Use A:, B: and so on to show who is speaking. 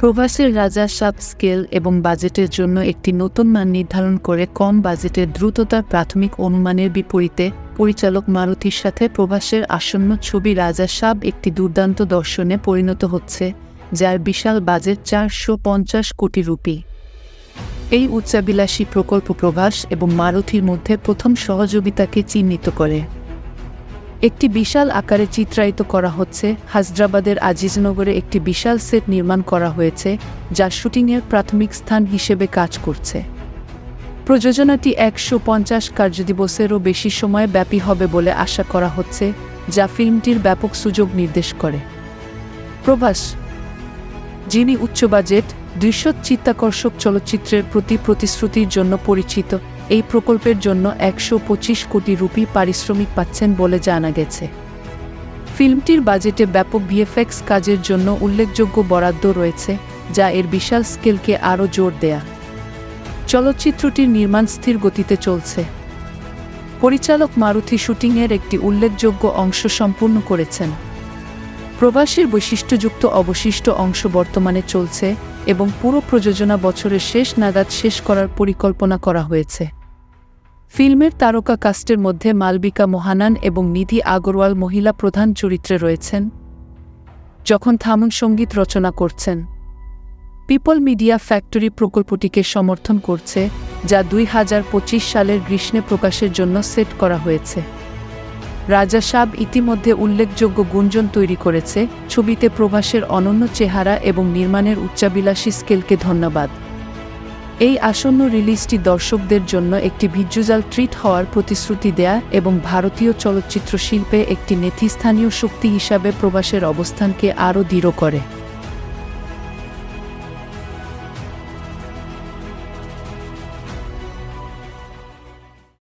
A: প্রবাসের রাজা sub scale এবং বাজেটের জন্য একটি নতুন মান নির্ধারণ করে কম বাজেটের দ্রুততার প্রাথমিক অনুমানের বিপরীতে, পরিচালক মারুতির সাথে প্রবাসের আসন্ন ছবি রাজা সাব একটি দুর্দান্ত দর্শনে পরিণত হচ্ছে, যার বিশাল বাজেট চারশো পঞ্চাশ কোটি রুপি। এই উচ্চাবিলাসী প্রকল্প প্রভাস এবং মারুতির মধ্যে প্রথম সহযোগিতাকে চিহ্নিত করে। একটি বিশাল আকারে চিত্রায়িত করা হচ্ছে। হায়দ্রাবাদের আজিজনগরে একটি বিশাল সেট নির্মাণ করা হয়েছে, যা শুটিংয়ের প্রাথমিক স্থান হিসেবে কাজ করছে। প্রযোজনাটি একশো পঞ্চাশ কার্যদিবসেরও বেশি সময় ব্যাপী হবে বলে আশা করা হচ্ছে, যা ফিল্মটির ব্যাপক সুযোগ নির্দেশ করে। প্রভাস, যিনি উচ্চ বাজেট দৃশ্য চিত্তাকর্ষক চলচ্চিত্রের প্রতি প্রতিশ্রুতির জন্য পরিচিত। এই প্রকল্পের জন্য একশো পঁচিশ কোটি রুপি পারিশ্রমিক পাচ্ছেন বলে জানা গেছে। ফিল্মটির বাজেটে ব্যাপক ভিএফএক্স কাজের জন্য উল্লেখযোগ্য বরাদ্দ রয়েছে, যা এর বিশাল স্কেলকে আরও জোর দেয়া। চলচ্চিত্রটির নির্মাণ স্থির গতিতে চলছে। পরিচালক মারুতি শুটিংয়ের একটি উল্লেখযোগ্য অংশ সম্পূর্ণ করেছেন। প্রবাসীর বৈশিষ্ট্যযুক্ত অবশিষ্ট অংশ বর্তমানে চলছে এবং পুরো প্রযোজনা বছরের শেষ নাগাদ শেষ করার পরিকল্পনা করা হয়েছে। ফিল্মের তারকা কাস্টের মধ্যে মালবিকা মোহানান এবং নিধি আগরওয়াল মহিলা প্রধান চরিত্রে রয়েছেন। যখন থামন সংগীত রচনা করছেন। পিপল মিডিয়া ফ্যাক্টরি প্রকল্পটিকে সমর্থন করছে, যা দুই হাজার পঁচিশ সালের গ্রীষ্মে প্রকাশের জন্য সেট করা হয়েছে। রাজা সাব ইতিমধ্যে উল্লেখযোগ্য গুঞ্জন তৈরি করেছে, ছবিতে প্রভাসের অনন্য চেহারা এবং নির্মাণের উচ্চাবিলাসী স্কেলকে ধন্যবাদ। এই আসন্ন রিলিজটি দর্শকদের জন্য একটি ভিজ্যুজাল ট্রিট হওয়ার প্রতিশ্রুতি দেয়া এবং ভারতীয় চলচ্চিত্র শিল্পে একটি নেতৃস্থানীয় শক্তি হিসাবে প্রবাসের অবস্থানকে আরও দৃঢ় করে।